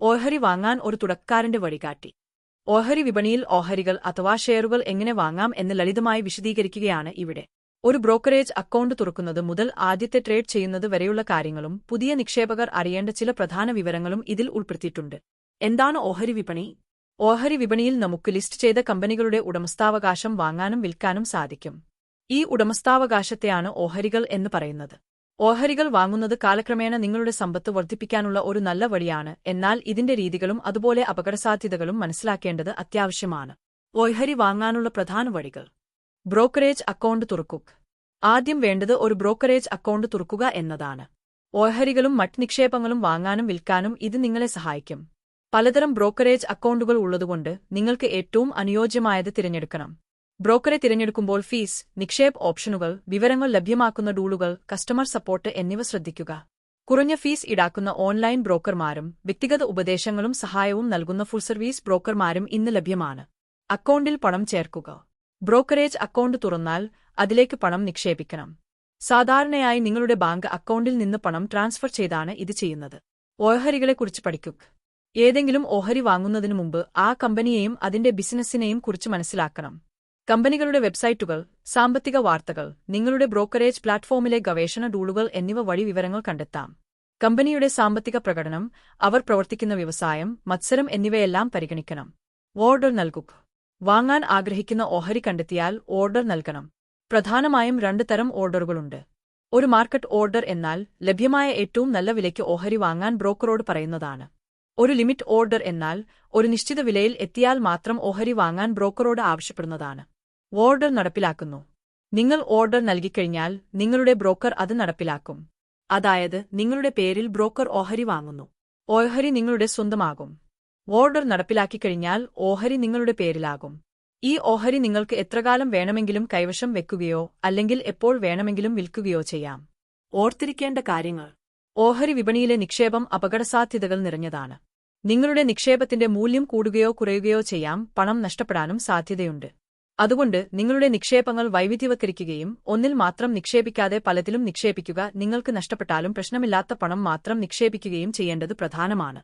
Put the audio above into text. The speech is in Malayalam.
ഓഹരി വാങ്ങാൻ ഒരു തുടക്കാരന്റെ വഴികാട്ടി. ഓഹരി വിപണിയിൽ ഓഹരികൾ അഥവാ ഷെയറുകൾ എങ്ങനെ വാങ്ങാം എന്ന് ലളിതമായി വിശദീകരിക്കുകയാണ് ഇവിടെ. ഒരു ബ്രോക്കറേജ് അക്കൗണ്ട് തുറക്കുന്നത് മുതൽ ആദ്യത്തെ ട്രേഡ് ചെയ്യുന്നത് വരെയുള്ള കാര്യങ്ങളും പുതിയ നിക്ഷേപകർ അറിയേണ്ട ചില പ്രധാന വിവരങ്ങളും ഇതിൽ ഉൾപ്പെടുത്തിയിട്ടുണ്ട്. എന്താണ് ഓഹരി വിപണി? ഓഹരി വിപണിയിൽ നമുക്ക് ലിസ്റ്റ് ചെയ്ത കമ്പനികളുടെ ഉടമസ്ഥാവകാശം വാങ്ങാനും വിൽക്കാനും സാധിക്കും. ഈ ഉടമസ്ഥാവകാശത്തെയാണ് ഓഹരികൾ എന്ന് പറയുന്നത്. ഓഹരികൾ വാങ്ങുന്നത് കാലക്രമേണ നിങ്ങളുടെ സമ്പത്ത് വർദ്ധിപ്പിക്കാനുള്ള ഒരു നല്ല വഴിയാണ്. എന്നാൽ ഇതിന്റെ രീതികളും അതുപോലെ അപകടസാധ്യതകളും മനസ്സിലാക്കേണ്ടത് അത്യാവശ്യമാണ്. ഓഹരി വാങ്ങാനുള്ള പ്രധാന വഴികൾ. ബ്രോക്കറേജ് അക്കൗണ്ട് തുറക്കുക ആദ്യം വേണ്ടത് ഒരു ബ്രോക്കറേജ് അക്കൗണ്ട് തുറക്കുക എന്നതാണ്. ഓഹരികളും മറ്റ് നിക്ഷേപങ്ങളും വാങ്ങാനും വിൽക്കാനും ഇത് നിങ്ങളെ സഹായിക്കും. പലതരം ബ്രോക്കറേജ് അക്കൗണ്ടുകൾ ഉള്ളതുകൊണ്ട് നിങ്ങൾക്ക് ഏറ്റവും അനുയോജ്യമായത് തിരഞ്ഞെടുക്കണം. ബ്രോക്കറെ തിരഞ്ഞെടുക്കുമ്പോൾ ഫീസ് നിക്ഷേപ് ഓപ്ഷനുകൾ വിവരങ്ങൾ ലഭ്യമാക്കുന്ന ഡൂളുകൾ കസ്റ്റമർ സപ്പോർട്ട് എന്നിവ ശ്രദ്ധിക്കുക. കുറഞ്ഞ ഫീസ് ഈടാക്കുന്ന ഓൺലൈൻ ബ്രോക്കർമാരും വ്യക്തിഗത ഉപദേശങ്ങളും സഹായവും നൽകുന്ന ഫുൾ സർവീസ് ബ്രോക്കർമാരും ഇന്ന് ലഭ്യമാണ്. അക്കൗണ്ടിൽ പണം ചേർക്കുക. ബ്രോക്കറേജ് അക്കൗണ്ട് തുറന്നാൽ അതിലേക്ക് പണം നിക്ഷേപിക്കണം. സാധാരണയായി നിങ്ങളുടെ ബാങ്ക് അക്കൗണ്ടിൽ നിന്ന് പണം ട്രാൻസ്ഫർ ചെയ്താണ് ഇത് ചെയ്യുന്നത്. ഓഹരികളെക്കുറിച്ച് പഠിക്കുക. ഏതെങ്കിലും ഓഹരി വാങ്ങുന്നതിനു മുമ്പ് ആ കമ്പനിയെയും അതിന്റെ ബിസിനസ്സിനെയും കുറിച്ച് മനസ്സിലാക്കണം. കമ്പനികളുടെ വെബ്സൈറ്റുകൾ സാമ്പത്തിക വാർത്തകൾ നിങ്ങളുടെ ബ്രോക്കറേജ് പ്ലാറ്റ്ഫോമിലെ ഗവേഷണ ഡൂളുകൾ എന്നിവ വഴി വിവരങ്ങൾ കണ്ടെത്താം. കമ്പനിയുടെ സാമ്പത്തിക പ്രകടനം അവർ പ്രവർത്തിക്കുന്ന വ്യവസായം മത്സരം എന്നിവയെല്ലാം പരിഗണിക്കണം. ഓർഡർ നൽകുക. വാങ്ങാൻ ആഗ്രഹിക്കുന്ന ഓഹരി കണ്ടെത്തിയാൽ ഓർഡർ നൽകണം. പ്രധാനമായും രണ്ട് തരം ഓർഡറുകളുണ്ട്. ഒരു മാർക്കറ്റ് ഓർഡർ എന്നാൽ ലഭ്യമായ ഏറ്റവും നല്ല വിലയ്ക്ക് ഓഹരി വാങ്ങാൻ ബ്രോക്കറോട് പറയുന്നതാണ്. ഒരു ലിമിറ്റ് ഓർഡർ എന്നാൽ ഒരു നിശ്ചിത വിലയിൽ എത്തിയാൽ മാത്രം ഓഹരി വാങ്ങാൻ ബ്രോക്കറോട് ആവശ്യപ്പെടുന്നതാണ്. ഓർഡർ നടപ്പിലാക്കുന്നു. നിങ്ങൾ ഓർഡർ നൽകിക്കഴിഞ്ഞാൽ നിങ്ങളുടെ ബ്രോക്കർ അത് നടപ്പിലാക്കും. അതായത് നിങ്ങളുടെ പേരിൽ ബ്രോക്കർ ഓഹരി വാങ്ങുന്നു. ഓഹരി നിങ്ങളുടെ സ്വന്തമാകും. ഓർഡർ നടപ്പിലാക്കിക്കഴിഞ്ഞാൽ ഓഹരി നിങ്ങളുടെ പേരിലാകും. ഈ ഓഹരി നിങ്ങൾക്ക് എത്രകാലം വേണമെങ്കിലും കൈവശം വെക്കുകയോ അല്ലെങ്കിൽ എപ്പോൾ വേണമെങ്കിലും വിൽക്കുകയോ ചെയ്യാം. ഓർത്തിരിക്കേണ്ട കാര്യങ്ങൾ. ഓഹരി വിപണിയിലെ നിക്ഷേപം അപകടസാധ്യതകൾ നിറഞ്ഞതാണ്. നിങ്ങളുടെ നിക്ഷേപത്തിന്റെ മൂല്യം കൂടുകയോ കുറയുകയോ ചെയ്യാം പണം നഷ്ടപ്പെടാനും സാധ്യതയുണ്ട്. അതുകൊണ്ട് നിങ്ങളുടെ നിക്ഷേപങ്ങൾ വൈവിധ്യവത്കരിക്കുകയും ഒന്നിൽ മാത്രം നിക്ഷേപിക്കാതെ പലതിലും നിക്ഷേപിക്കുക നിങ്ങൾക്ക് നഷ്ടപ്പെട്ടാലും പ്രശ്നമില്ലാത്ത പണം മാത്രം നിക്ഷേപിക്കുകയും ചെയ്യേണ്ടത് പ്രധാനമാണ്.